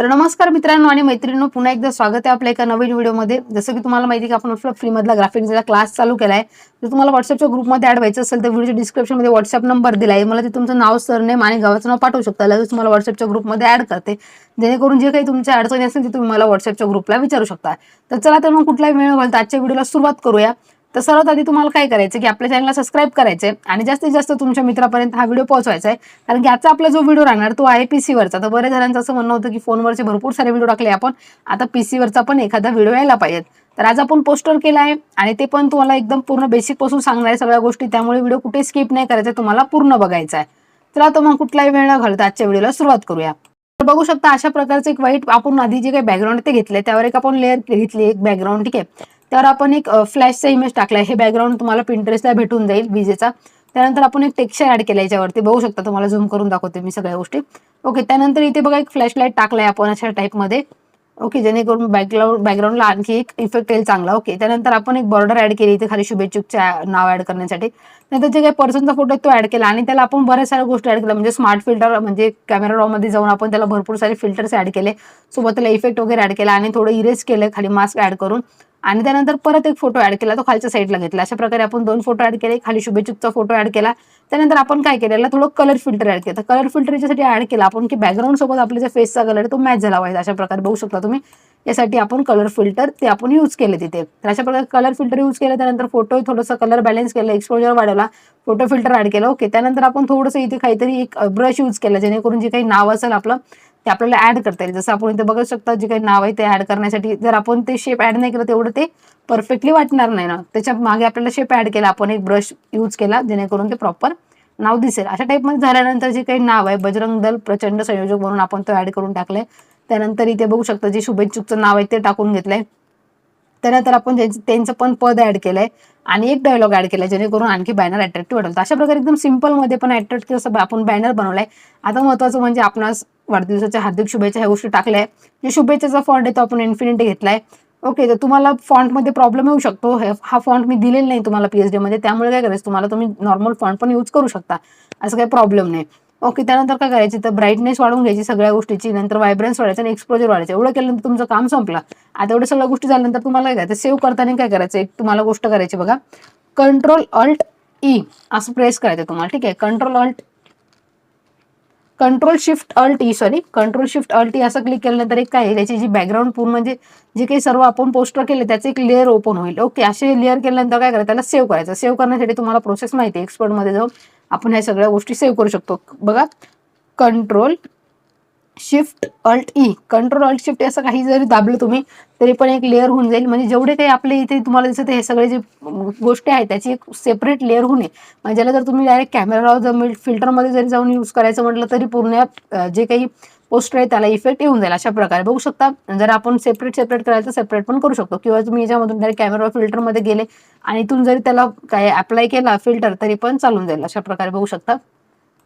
तर नमस्कार मित्रांनो आणि मैत्रिणींनो पुन्हा एकदा स्वागत आहे आपल्या एका नवीन व्हिडिओमध्ये. जसं की तुम्हाला माहिती आहे की आपण आपला फ्रीमधला ग्राफिक्सचा क्लास चालू केला आहे जर तुम्हाला व्हॉट्सअपच्या ग्रुपमध्ये ॲड व्हायचं असेल तर व्हिडिओच्या डिस्क्रिप्शनमध्ये व्हॉट्सअप नंबर दिला आहे मला ते तुमचं नाव सरनेम आणि गावाचं नाव पाठवू शकता. लगेच तुम्हाला व्हॉट्सअपच्या ग्रुपमध्ये ॲड करते. जेणेकरून जे काही तुमच्या अडचणी असेल ते तुम्ही मला व्हॉट्सअपच्या ग्रुपला विचारू शकता. तर चला तर मग कुठलाही वेळ घालता आजच्या व्हिडिओला सुरुवात करूया. तर सर्वात आधी तुम्हाला काय करायचं की आपल्या चॅनलला सबस्क्राईब करायचं आहे आणि जास्तीत जास्त तुमच्या मित्रापर्यंत हा व्हिडिओ पोहोचवायचा आहे कारण की आजचा आपला जो व्हिडिओ राहणार तो आहे पीसीवरचा तर बऱ्याच जणांचं असं म्हणणं होतं की फोनवरचे भरपूर सारे व्हिडिओ टाकले आपण. आता पीसीवरचा पण एखादा व्हिडिओ यायला पाहिजेत. तर आज आपण पोस्टर केला आहे आणि ते पण तुम्हाला एकदम पूर्ण बेसिकपासून सांगणार आहे सगळ्या गोष्टी. त्यामुळे व्हिडिओ कुठे स्किप नाही करायचा तुम्हाला पूर्ण बघायचा आहे. तर तर मग कुठलाही वेळ न घालता आजच्या व्हिडिओला सुरुवात करूया. तर बघू शकता अशा प्रकारचं एक वाईट आपण आधी जे काही बॅकग्राऊंड ते घेतले त्यावर एक आपण लेअर घेतली एक बॅकग्राऊंड ठीक आहे. त्यावर आपण एक फ्लॅशचा इमेज टाकलाय. हे बॅकग्राऊंड तुम्हाला पिंटरेस्टला भेटून जाईल विजेचा. त्यानंतर आपण एक टेक्स्चर ऍड केला याच्यावरती. बघू शकता तुम्हाला झूम करून दाखवते मी सगळ्या गोष्टी. ओके त्यानंतर इथे बघा एक फ्लॅश लाइट टाकलाय आपण अशा टाईपमध्ये ओके जेणेकरून बॅकग्राऊंड बॅकग्राऊंडला आणखी एक इफेक्ट येईल चांगला. ओके त्यानंतर आपण एक बॉर्डर ऍड केली इथे खाली शुभेच्छुकच्या नाव ऍड करण्यासाठी. नंतर जे काही पर्सनचा फोटो तो ऍड केला आणि त्याला आपण बऱ्याच साऱ्या गोष्टी ऍड केल्या. म्हणजे स्मार्ट फिल्टर म्हणजे कॅमेरा रॉमध्ये जाऊन आपण त्याला भरपूर सारे फिल्टर्स ऍड केले. सोबत त्याला इफेक्ट वगैरे ऍड केला आणि थोडं इरेज केलं खाली मास्क ऍड करून. आणि त्यानंतर परत एक फोटो ऍड केला तो खालच्या साईडला घेतला. अशा प्रकारे आपण दोन फोटो ऍड केले खाली शुभेच्छुकचा फोटो ऍड केला. त्यानंतर आपण काय केलेला थोडं कलर फिल्टर ऍड केलं. कलर फिल्टर याच्यासाठी ऍड केला आपण की बॅकग्राऊंड सोबत आपल्या जे फेसचा कलर आहे तो मॅच झाला पाहिजे. अशा प्रकारे बघू शकता तुम्ही. यासाठी आपण कलर फिल्टर ते आपण यूज केले तिथे. तर अशा प्रकारे कलर फिल्टर यूज केलं त्यानंतर फोटो थोडंसं कलर बॅलन्स केलं एक्सपोजर वाढवला फोटो फिल्टर ऍड केलं. ओके त्यानंतर आपण थोडंसं इथे काहीतरी एक ब्रश यूज केला जेणेकरून जे काही नाव असेल आपलं ते आपल्याला ऍड करता येईल. जसं आपण इथे बघू शकता जे काही नाव आहे ते ऍड करण्यासाठी जर आपण ते शेप ऍड नाही केलं तेवढं ते परफेक्टली वाटणार नाही ना. त्याच्यामागे आपल्याला शेप ऍड केला आपण एक ब्रश यूज केला जेणेकरून ते प्रॉपर नाव दिसेल. अशा टाईपमध्ये झाल्यानंतर जे काही नाव आहे बजरंग दल प्रचंड संयोजक म्हणून आपण तो ऍड करून टाकलाय. त्यानंतर इथे बघू शकता जे शुभेच्छुकचं नाव आहे ते टाकून घेतलंय. त्यानंतर आपण त्यांचं पण पद ऍड केलंय आणि एक डायलॉग ऍड केलाय जेणेकरून आणखी बॅनर अट्रॅक्टिव्ह वाटेल. अशा प्रकारे एकदम सिंपलमध्ये पण अट्रॅक्टिव्ह असं आपण बॅनर बनवलाय. आता महत्वाचं म्हणजे आपणास वाढदिवसाच्या हार्दिक शुभेच्छा ह्या गोष्टी टाकल्या जे शुभेच्छाचा फॉन्ट आहे तो आपण इन्फिनिटी घेतलाय. ओके तर तुम्हाला फॉन्टमध्ये प्रॉब्लेम येऊ शकतो. हे- हा फॉन्ट मी दिलेला नाही तुम्हाला पीएचडी मध्ये. त्यामुळे काय करायचं? तुम्हाला तुम्ही नॉर्मल फॉन्ट पण यूज करू शकता. असं काही प्रॉब्लेम नाही. ओके त्यानंतर काय करायची? तर ब्राईटनेस वाढवून घ्यायची सगळ्या गोष्टीची. नंतर व्हायब्रन्स वाढायचं आणि एक्सपोजर वाढायचं. एवढं केल्यानंतर तुमचं काम संपलं. आता एवढ्या सगळ्या गोष्टी झाल्यानंतर तुम्हाला काय करायचं? सेव्ह करताना काय करायचं? एक तुम्हाला गोष्ट करायची बघा. कंट्रोल अल्ट ई असं प्रेस करायचं तुम्हाला. ठीक आहे? Control alt control shift alt E sorry control shift alt E असं क्लिक केल्यानंतर एक काय आहे, जी बॅकग्राऊंड पूर्ण म्हणजे जे काही सर्व आपण पोस्टर केले त्याचे एक लेअर ओपन होईल. ओके असे लेअर केल्यानंतर काय करायचं? त्याला सेव्ह करायचं. सेव्ह करण्यासाठी तुम्हाला प्रोसेस माहिती आहे एक्सपर्टमध्ये जाऊन आपण ह्या सगळ्या गोष्टी सेव्ह करू शकतो. बघा. Control shift alt E control alt shift असं काही जरी दाबलं तुम्ही तरी पण एक लेअर होऊन जाईल. म्हणजे जेवढे काही आपले इथे तुम्हाला दिसत हे सगळे जे गोष्टी आहेत त्याची एक सेपरेट लेअर होणे म्हणजे ज्याला जर तुम्ही डायरेक्ट कॅमेरा जर फिल्टरमध्ये जरी जाऊन यूज करायचं म्हटलं तरी पूर्ण जे काही पोस्टर आहे त्याला इफेक्ट येऊन जाईल अशा प्रकारे. बघू शकता जर आपण सेपरेट सेपरेट करायचं सेपरेट पण करू शकतो. किंवा तुम्ही याच्यामधून डायरेक्ट कॅमेरा फिल्टरमध्ये गेले आणि इथून जरी त्याला काय अप्लाय केला फिल्टर तरी पण चालून जाईल अशा प्रकारे. बघू शकता.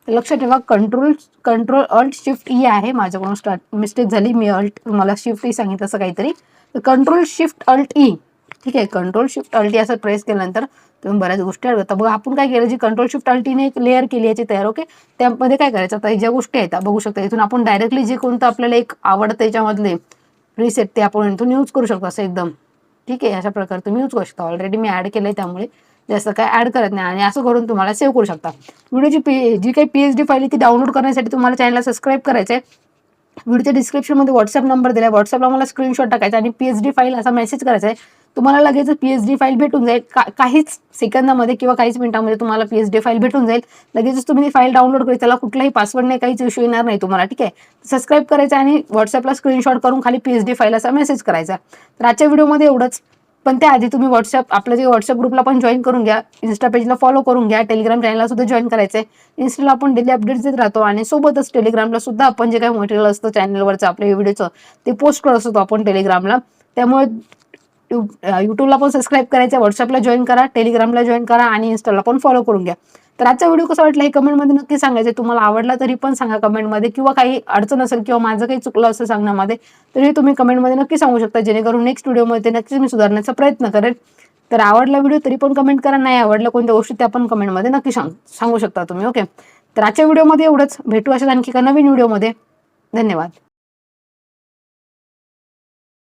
लक्षात ठेवा control control alt shift E आहे माझ्याकडून स्टार्ट मिस्टेक झाली मी अल्ट मला शिफ्ट ई e सांगितलं असं काहीतरी. तर कंट्रोल शिफ्ट अल्ट ई ठीक आहे कंट्रोल शिफ्ट अल्ट ई असं प्रेस केल्यानंतर तुम्ही बऱ्याच गोष्टी आता बघा आपण काय केलं जी कंट्रोल शिफ्ट अल्टीने एक लेअर केली याची तयार ओके त्यामध्ये काय करायचं आता ज्या गोष्टी आहेत बघू शकता इथून आपण डायरेक्टली जे कोणतं आपल्याला एक आवडतं याच्यामधले रिसेट ते आपण इथून यूज करू शकतो असं एकदम. ठीक आहे अशा प्रकारे तुम्ही यूज करू शकता. ऑलरेडी मी ऍड आहे त्यामुळे. जास्त काय ऍड करत नाही आणि असं करून तुम्हाला सेव्ह करू शकता. व्हिडिओची पी जी काही पीएचडी फाईल आहे ती डाउनलोड करण्यासाठी तुम्हाला चॅनलला सबस्क्राईब करायचं आहे व्हिडिओच्या डिस्क्रिप्शनमध्ये व्हॉट्सअप नंबर दिला व्हॉट्सअपला मला स्क्रीनशॉट टाकायचा आणि पीएचडी फाईल असा मेसेज करायचा आहे तुम्हाला लगेच पीएचडी फाईल भेटून जाईल. का काहीच सेकंदामध्ये किंवा काहीच मिनिटामध्ये तुम्हाला पीएचडी फाईल भेटून जाईल. लगेचच तुम्ही ती फाईल डाउनलोड करायची त्याला कुठलाही पासवर्ड नाही काहीच इश्यू येणार नाही तुम्हाला ठीक आहे? सबस्क्राईब करायचं आणि व्हॉट्सअपला स्क्रीनशॉट करून खाली पीएचडी फाईल असा मेसेज करायचा. तर आजच्या व्हिडिओमध्ये एवढंच. पण त्याआधी तुम्ही व्हॉट्सअप आपल्या जे व्हॉट्सअप ग्रुपला पण जॉईन करून घ्या. इन्स्टा पेजला फॉलो करून घ्या. टेलिग्राम चॅनलला सुद्धा जॉईन करायचं आहे इन्स्टाला आपण डेली अपडेट्स देत राहतो आणि सोबतच टेलिग्रामला सुद्धा आपण जे काही मटेरियल असतं चॅनलवरचं आपल्या व्हिडिओचं ते पोस्ट करत असतो आपण टेलिग्रामला त्यामुळे युट्यूबला पण सबस्क्राईब करायचं व्हॉट्सअपला जॉईन करा टेलिग्रामला जॉईन करा आणि इन्स्टाला पण फॉलो करून घ्या. तर आजचा व्हिडिओ कसा वाटला हे कमेंटमध्ये नक्की सांगायचं. तुम्हाला आवडला तरी पण सांगा कमेंटमध्ये किंवा काही अडचण असेल किंवा माझं काही चुकलं असेल सांगण्यामध्ये तरी तुम्ही कमेंटमध्ये नक्की सांगू शकता. जेणेकरून नेक्स्ट व्हिडिओमध्ये नक्कीच मी सुधारण्याचा प्रयत्न करेन. तर आवडला व्हिडिओ तरी पण कमेंट करा नाही आवडला कोणत्या गोष्टी त्या पण कमेंटमध्ये नक्की सांग सांगू शकता तुम्ही ओके? तर आजच्या व्हिडिओमध्ये एवढंच. भेटू अशाच आणखी का नवीन व्हिडिओमध्ये. धन्यवाद.